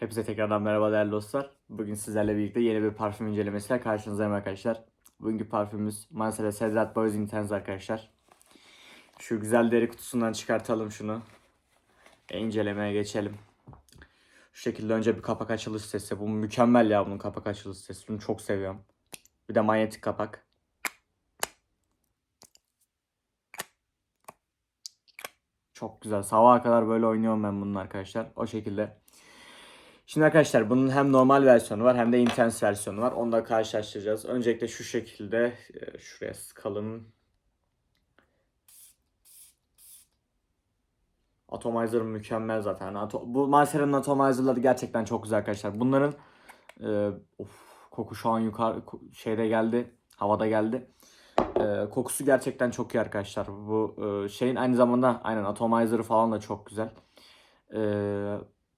Hepinize tekrardan merhaba değerli dostlar. Bugün sizlerle birlikte yeni bir parfüm incelemesiyle karşınızdayım arkadaşlar. Bugünkü parfümümüz Mansella Cedrat Boys Intense arkadaşlar. Şu güzel deri kutusundan çıkartalım şunu. Ve incelemeye geçelim. Şu şekilde önce bir kapak açılış sesi. Bu mükemmel ya bunun kapak açılış sesi. Bunu çok seviyorum. Bir de manyetik kapak. Çok güzel. Sabaha kadar böyle oynuyorum ben bunun arkadaşlar. O şekilde. Şimdi arkadaşlar bunun hem normal versiyonu var hem de intense versiyonu var. Onu da karşılaştıracağız. Öncelikle şu şekilde e, şuraya sıkalım. Atomizer mükemmel zaten. Bu Marcel'in atomizerları gerçekten çok güzel arkadaşlar. Bunların e, of, koku şu an yukarı şeyde geldi. Havada geldi. E, kokusu gerçekten çok iyi arkadaşlar. Bu e, şeyin aynı zamanda aynen atomizer'ı falan da çok güzel. E,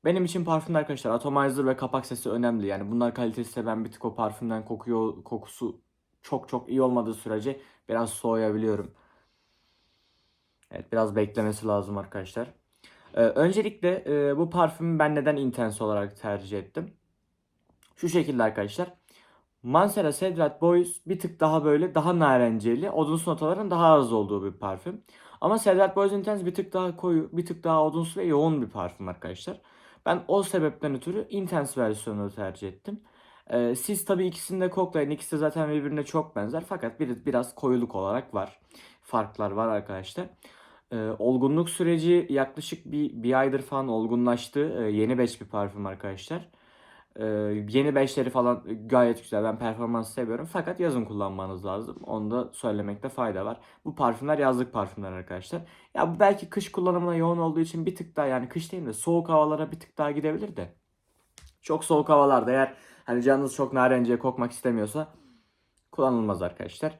benim için parfümde arkadaşlar atomizer ve kapak sesi önemli. Yani bunlar kalitesi de bir tık o parfümden kokuyor kokusu çok çok iyi olmadığı sürece biraz soğuyabiliyorum. Evet biraz beklemesi lazım arkadaşlar. Ee, öncelikle e, bu parfümü ben neden intense olarak tercih ettim? Şu şekilde arkadaşlar. Mansera Cedrat Boys bir tık daha böyle daha narenceli, odunsu notaların daha az olduğu bir parfüm. Ama Cedrat Boys Intense bir tık daha koyu, bir tık daha odunsu ve yoğun bir parfüm arkadaşlar. Ben o sebepten ötürü Intense versiyonunu tercih ettim. Ee, siz tabii ikisini de koklayın. İkisi zaten birbirine çok benzer. Fakat bir, biraz koyuluk olarak var. Farklar var arkadaşlar. Ee, olgunluk süreci yaklaşık bir, bir aydır falan olgunlaştı. Ee, yeni batch bir parfüm arkadaşlar. Ee, yeni batchleri falan gayet güzel. Ben performansı seviyorum. Fakat yazın kullanmanız lazım. Onu da söylemekte fayda var. Bu parfümler yazlık parfümler arkadaşlar. Ya bu belki kış kullanımına yoğun olduğu için bir tık daha yani kış değil de soğuk havalara bir tık daha gidebilir de. Çok soğuk havalarda eğer hani canınız çok narenciye kokmak istemiyorsa kullanılmaz arkadaşlar.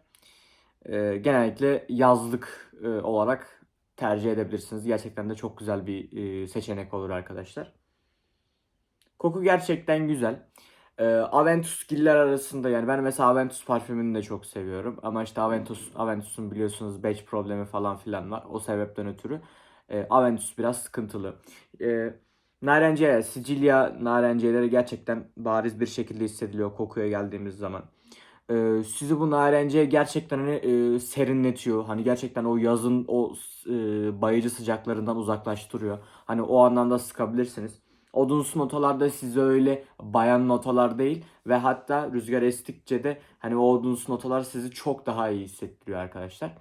Ee, genellikle yazlık e, olarak tercih edebilirsiniz. Gerçekten de çok güzel bir e, seçenek olur arkadaşlar. Koku gerçekten güzel. Ee, Aventus giller arasında yani ben mesela Aventus parfümünü de çok seviyorum. Ama işte Aventus Aventus'un biliyorsunuz batch problemi falan filan var. O sebepten ötürü e, Aventus biraz sıkıntılı. E, narenciye, Sicilya narenciyeleri gerçekten bariz bir şekilde hissediliyor kokuya geldiğimiz zaman. E, sizi bu narenciye gerçekten hani e, serinletiyor. Hani gerçekten o yazın o e, bayıcı sıcaklarından uzaklaştırıyor. Hani o anlamda sıkabilirsiniz. Odunsu notalarda size öyle bayan notalar değil ve hatta rüzgar estikçe de hani o odunsu notalar sizi çok daha iyi hissettiriyor arkadaşlar.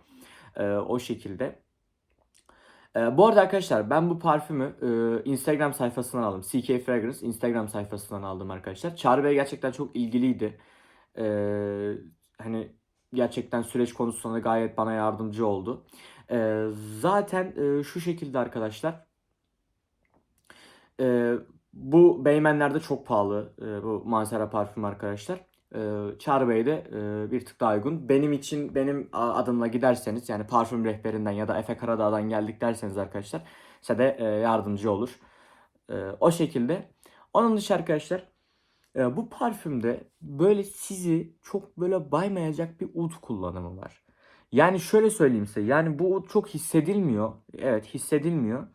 Ee, o şekilde. Ee, bu arada arkadaşlar ben bu parfümü e, Instagram sayfasından aldım. CK Fragrance Instagram sayfasından aldım arkadaşlar. Çağrı Bey gerçekten çok ilgiliydi. Ee, hani gerçekten süreç konusunda gayet bana yardımcı oldu. Ee, zaten e, şu şekilde arkadaşlar. Ee, bu Beymenler'de çok pahalı e, bu Mansera parfüm arkadaşlar. Ee, Çağrı Bey de e, bir tık daha uygun. Benim için benim adımla giderseniz yani parfüm rehberinden ya da Efe Karadağ'dan geldik derseniz arkadaşlar size de e, yardımcı olur. E, o şekilde. Onun dışı arkadaşlar e, bu parfümde böyle sizi çok böyle baymayacak bir ud kullanımı var. Yani şöyle söyleyeyim size yani bu ud çok hissedilmiyor. Evet hissedilmiyor.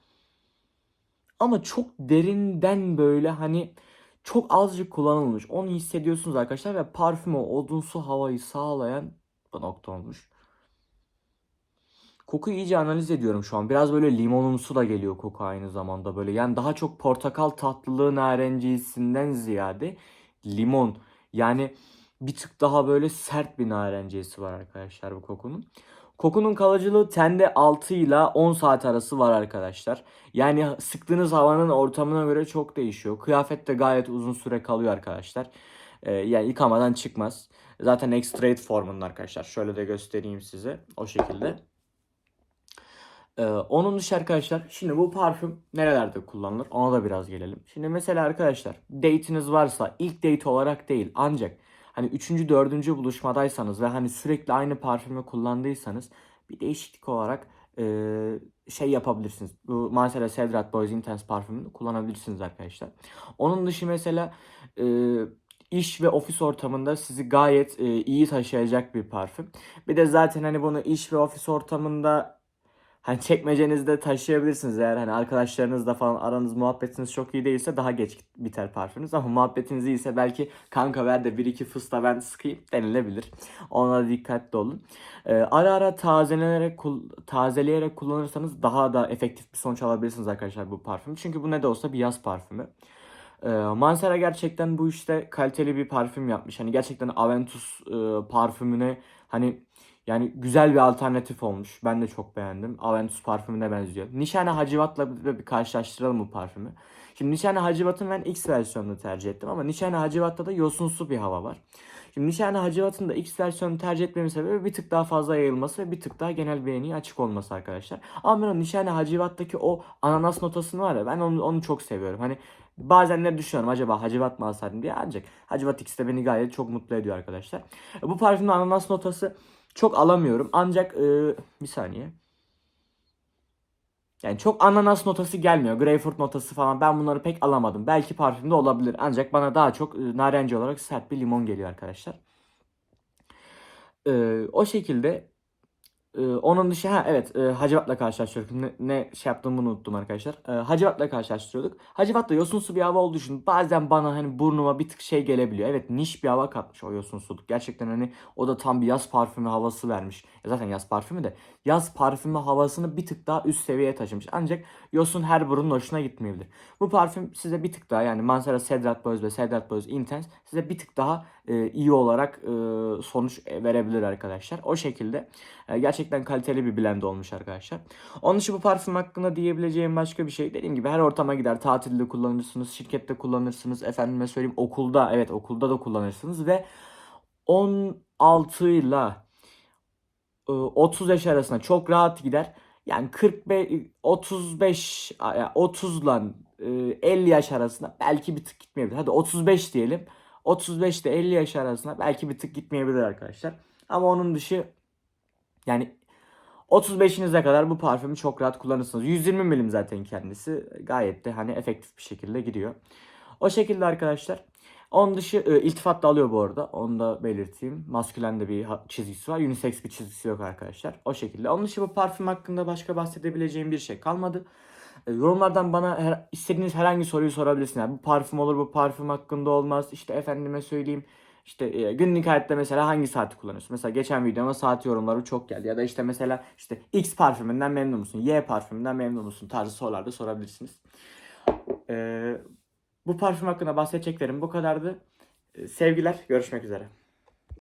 Ama çok derinden böyle hani çok azıcık kullanılmış. Onu hissediyorsunuz arkadaşlar ve parfüm o odunsu havayı sağlayan bu nokta olmuş. Kokuyu iyice analiz ediyorum şu an. Biraz böyle limonumsu da geliyor koku aynı zamanda böyle. Yani daha çok portakal tatlılığı narencisinden ziyade limon. Yani bir tık daha böyle sert bir narenciyesi var arkadaşlar bu kokunun. Kokunun kalıcılığı tende 6 ile 10 saat arası var arkadaşlar. Yani sıktığınız havanın ortamına göre çok değişiyor. Kıyafet de gayet uzun süre kalıyor arkadaşlar. Ee, yani yıkamadan çıkmaz. Zaten extrate formunda arkadaşlar. Şöyle de göstereyim size. O şekilde. Ee, onun dışı arkadaşlar şimdi bu parfüm nerelerde kullanılır ona da biraz gelelim. Şimdi mesela arkadaşlar date'iniz varsa ilk date olarak değil ancak hani üçüncü dördüncü buluşmadaysanız ve hani sürekli aynı parfümü kullandıysanız bir değişiklik olarak e, şey yapabilirsiniz. Bu Mansera Cedrat Boys Intense parfümünü kullanabilirsiniz arkadaşlar. Onun dışı mesela e, iş ve ofis ortamında sizi gayet e, iyi taşıyacak bir parfüm. Bir de zaten hani bunu iş ve ofis ortamında hani çekmecenizde taşıyabilirsiniz eğer hani arkadaşlarınızla falan aranız muhabbetiniz çok iyi değilse daha geç biter parfümünüz ama muhabbetiniz iyiyse belki kanka ver de bir iki fısta ben sıkayım denilebilir. Ona da dikkatli olun. Ee, ara ara tazeleyerek kul- tazeleyerek kullanırsanız daha da efektif bir sonuç alabilirsiniz arkadaşlar bu parfümü. Çünkü bu ne de olsa bir yaz parfümü. Ee, Mancera gerçekten bu işte kaliteli bir parfüm yapmış. Hani gerçekten Aventus e, parfümüne hani yani güzel bir alternatif olmuş. Ben de çok beğendim. Aventus parfümüne benziyor. Nişane Hacivat'la bir, karşılaştıralım bu parfümü. Şimdi Nişane Hacivat'ın ben X versiyonunu tercih ettim ama Nişane Hacivat'ta da yosunsu bir hava var. Şimdi Nişane Hacivat'ın da X versiyonunu tercih etmemin sebebi bir tık daha fazla yayılması ve bir tık daha genel beğeniye açık olması arkadaşlar. Ama ben o Nişane Hacivat'taki o ananas notasını var ya ben onu, onu çok seviyorum. Hani bazen ne düşünüyorum acaba Hacivat mı alsaydım diye ancak Hacivat X de beni gayet çok mutlu ediyor arkadaşlar. E, Bu parfümde ananas notası çok alamıyorum ancak e, bir saniye. Yani çok ananas notası gelmiyor. Greyfurt notası falan ben bunları pek alamadım. Belki parfümde olabilir. Ancak bana daha çok e, narenci olarak sert bir limon geliyor arkadaşlar. E, o şekilde e, onun dışı ha evet e, Hacivat'la karşılaştırıyorduk. Ne, ne şey yaptığımı unuttum arkadaşlar. E, Hacivat'la karşılaştırıyorduk. Hacivat'ta yosunsu bir hava olduğu için bazen bana hani burnuma bir tık şey gelebiliyor. Evet niş bir hava katmış o yosunsuluk. Gerçekten hani o da tam bir yaz parfümü havası vermiş. Ya zaten yaz parfümü de yaz parfümü havasını bir tık daha üst seviyeye taşımış. Ancak yosun her burunun hoşuna gitmeyebilir. Bu parfüm size bir tık daha yani Mancera Cedrat Boys ve Cedrat Boys Intense size bir tık daha e, iyi olarak e, sonuç verebilir arkadaşlar. O şekilde e, gerçekten kaliteli bir blend olmuş arkadaşlar. Onun dışı bu parfüm hakkında diyebileceğim başka bir şey. Dediğim gibi her ortama gider. Tatilde kullanırsınız, şirkette kullanırsınız. Efendime söyleyeyim okulda evet okulda da kullanırsınız ve 16 ile e, 30 yaş arasında çok rahat gider. Yani 45 35 yani 30 ile e, 50 yaş arasında belki bir tık gitmeyebilir. Hadi 35 diyelim. 35 ile 50 yaş arasında belki bir tık gitmeyebilir arkadaşlar. Ama onun dışı yani 35'inize kadar bu parfümü çok rahat kullanırsınız. 120 milim zaten kendisi. Gayet de hani efektif bir şekilde gidiyor. O şekilde arkadaşlar. Onun dışı e, iltifat da alıyor bu arada. Onu da belirteyim. Maskülen de bir çizgisi var. Unisex bir çizgisi yok arkadaşlar. O şekilde. Onun dışı bu parfüm hakkında başka bahsedebileceğim bir şey kalmadı. E, Yorumlardan bana her, istediğiniz herhangi soruyu sorabilirsiniz. Yani bu parfüm olur, bu parfüm hakkında olmaz. İşte efendime söyleyeyim. İşte e, günlük hayatta mesela hangi saati kullanıyorsun? Mesela geçen videoma saat yorumları çok geldi. Ya da işte mesela işte X parfümünden memnun musun? Y parfümünden memnun musun? Tarzı sorularda sorabilirsiniz. E, bu parfüm hakkında bahsedeceklerim bu kadardı. E, sevgiler, görüşmek üzere.